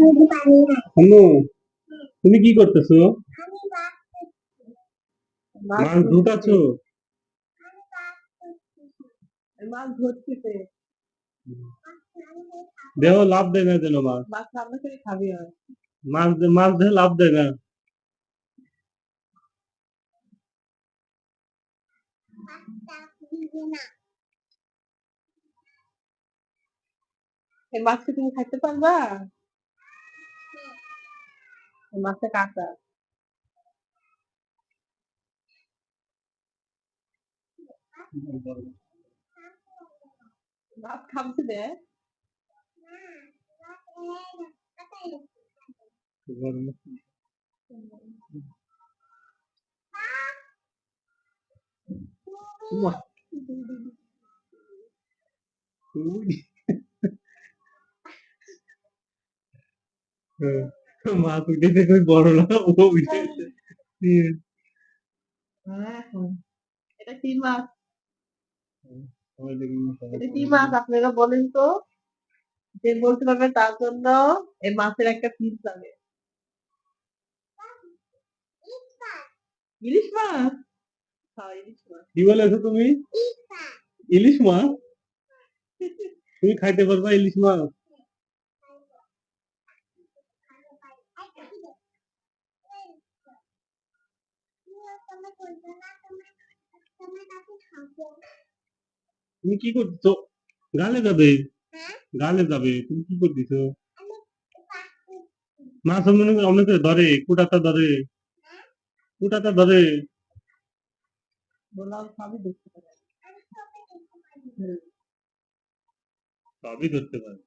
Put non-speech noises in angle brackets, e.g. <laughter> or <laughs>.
আম্মু তুমি কি করতেছো? মাছ ধরতেছে? দেহ লাভ দেয় না যেন মাছ। মাছ মাছ দেহ লাভ দেয় না। মাছকে তুমি খাইতে পারবা? মাছটা কাঁচা মাছ খামছে দে উমা। <laughs> <laughs> হ্যাঁ, মাছ উঠেছে কই বড় না ও উঠেছে হ্যাঁ, এটা কি মাছ? এটা কি মাছ? আপনারা বলেন তো। যে বলতে পারবে তার জন্য এই মাছের একটা পিস লাগে। ইলিশ মাছ? হ্যাঁ ইলিশ মাছ। কি বলেছ তুমি? ইলিশ মাছ? তুমি খাইতে পারবা ইলিশ মাছ? তুমি কি করছ? গালে যাবে? গালে যাবে। তুমি কি করতেছো? মাছ অনেক অনেকে ধরে কুটাটা ধরে। কুটাটা ধরে। সবই ধরতে পারে